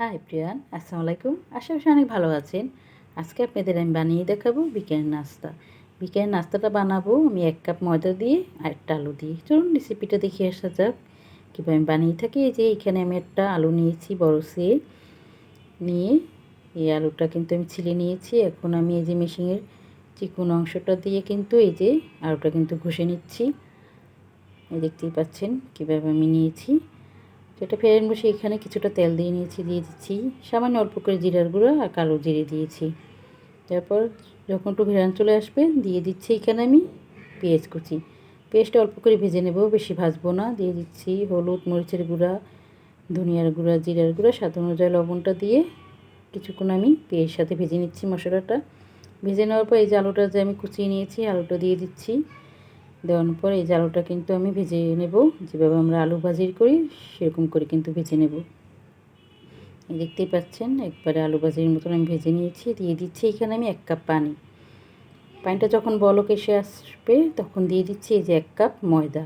High Priyan আসসালামু আলাইকুম আশা করি অনেক ভালো আছেন। আজকে আপনাদের আমি বানিয়ে দেখাবো বিকেলের নাস্তা। বিকেলের নাস্তাটা বানাবো আমি এক কাপ ময়দা দিয়ে আর একটা আলু দিয়ে। চলুন রেসিপিটা দেখে আসা যাক। কীভাবে আমি বানিয়ে থাকি? এই যে এখানে আমি একটা আলু নিয়েছি, বড় সে নিয়ে এই আলুটা কিন্তু আমি ছিলে নিয়েছি। এখন আমি এই যে মেশিনের চিকুন অংশটা দিয়ে কিন্তু এই যে আলুটা কিন্তু ঘষে নিচ্ছি। দেখতেই পাচ্ছেন কীভাবে আমি নিয়েছি। সেটা ফেরেন বসে এখানে কিছুটা তেল দিয়ে নিয়েছি, দিয়ে দিচ্ছি। সামান্য অল্প করে জিরার গুঁড়ো আর কালো জিরে দিয়েছি। তারপর যখন একটু ভেরান চলে আসবে, দিয়ে দিচ্ছি এখানে আমি পেঁয়াজ কুচি। পেঁয়াজটা অল্প করে ভেজে নেব, বেশি ভাজবো না। দিয়ে দিচ্ছি হলুদ মরিচের গুঁড়া, ধনিয়ার গুঁড়া, জিরার গুঁড়া, স্বাদ অনুযায়ী লবণটা দিয়ে কিছুক্ষণ আমি পেঁয়াজের সাথে ভেজে নিচ্ছি মশলাটা। ভেজে নেওয়ার পর এই যে আলুটা যে আমি কুচিয়ে নিয়েছি, আলুটা দিয়ে দিচ্ছি। দেওয়ার পর এই জালটা কিন্তু আমি ভেজে নেব। যেভাবে আমরা আলু ভাজির করি, সেরকম করে কিন্তু ভেজে নেব। দেখতেই পাচ্ছেন, একবারে আলু ভাজির মতন আমি ভেজে নিয়েছি। দিয়ে দিচ্ছি এখানে আমি এক কাপ পানি। পানিটা যখন বলক এসে আসবে, তখন দিয়ে দিচ্ছি এই যে এক কাপ ময়দা।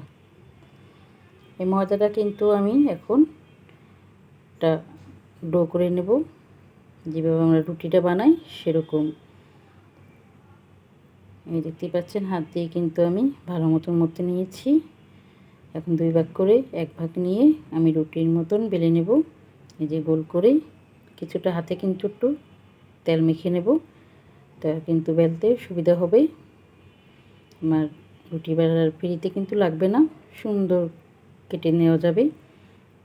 এই ময়দাটা কিন্তু আমি এখন ডো করে নেব। যেভাবে আমরা রুটিটা বানাই, সেরকম। এই দেখতেই পাচ্ছেন, হাত দিয়ে কিন্তু আমি ভালো মতন মতে নিয়েছি। এখন দুই ভাগ করে এক ভাগ নিয়ে আমি রুটির মতন বেলে নেব। এই যে গোল করে কিছুটা হাতে কিন্তু একটু তেল মেখে নেব। তা কিন্তু বেলতে সুবিধা হবে। আমার রুটি বেলার পিড়িতে কিন্তু লাগবে না, সুন্দর কেটে নেওয়া যাবে।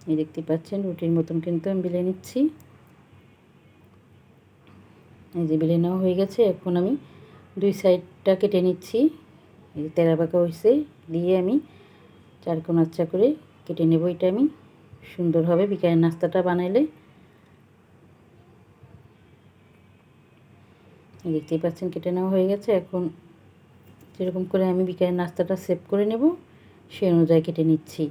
এই দেখতে পাচ্ছেন, রুটির মতন কিন্তু আমি বেলে নিচ্ছি। এই যে বেলে নেওয়া হয়ে গেছে, এখন আমি দুই সাইডটা কেটে নিচ্ছি। এই তেরা বাঁকা হয়েছে দিয়ে আমি চার আচ্ছা করে কেটে নেব। এটা আমি সুন্দরভাবে বিকালের নাস্তাটা বানাইলে। দেখতেই পাচ্ছেন কেটে নেওয়া হয়ে গেছে। এখন যেরকম করে আমি বিকালের নাস্তাটা সেভ করে নেব, সেই অনুযায়ী কেটে নিচ্ছি।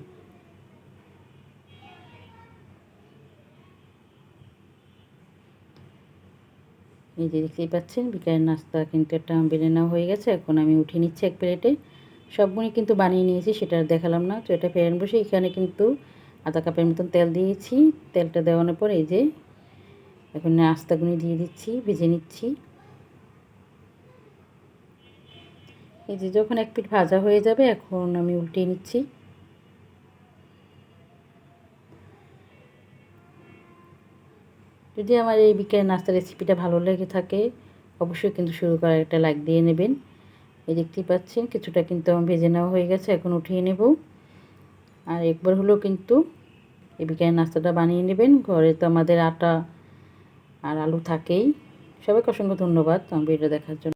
এই যে দেখতেই পাচ্ছেন, বিকালের নাস্তা কিন্তু একটা বেলে নেওয়া হয়ে গেছে। এখন আমি উঠিয়ে নিচ্ছি এক প্লেটে। সবগুলি কিন্তু বানিয়ে নিয়েছি, সেটা দেখালাম না। তো এটা ফেরান বসে এখানে কিন্তু আধা কাপের মতন তেল দিয়েছি। তেলটা দেওয়ানোর পর এই যে এখন নাস্তাগুলি দিয়ে দিচ্ছি, ভেজে নিচ্ছি। এই যে যখন এক পিঠ ভাজা হয়ে যাবে, এখন আমি উল্টিয়ে নিচ্ছি। যদি আমার এই বিকেলের নাস্তা রেসিপিটা ভালো লেগে থাকে, অবশ্যই কিন্তু শুরু করার একটা লাইক দিয়ে নেবেন। এই দেখতেই পাচ্ছেন, কিছুটা কিন্তু আমার ভেজে নেওয়া হয়ে গেছে, এখন উঠিয়ে নেব। আর একবার হলেও কিন্তু এই বিকেলের নাস্তাটা বানিয়ে নেবেন। ঘরে তো আমাদের আটা আর আলু থাকেই। সবাইকে অসংখ্য ধন্যবাদ আমার ভিডিও দেখার জন্য।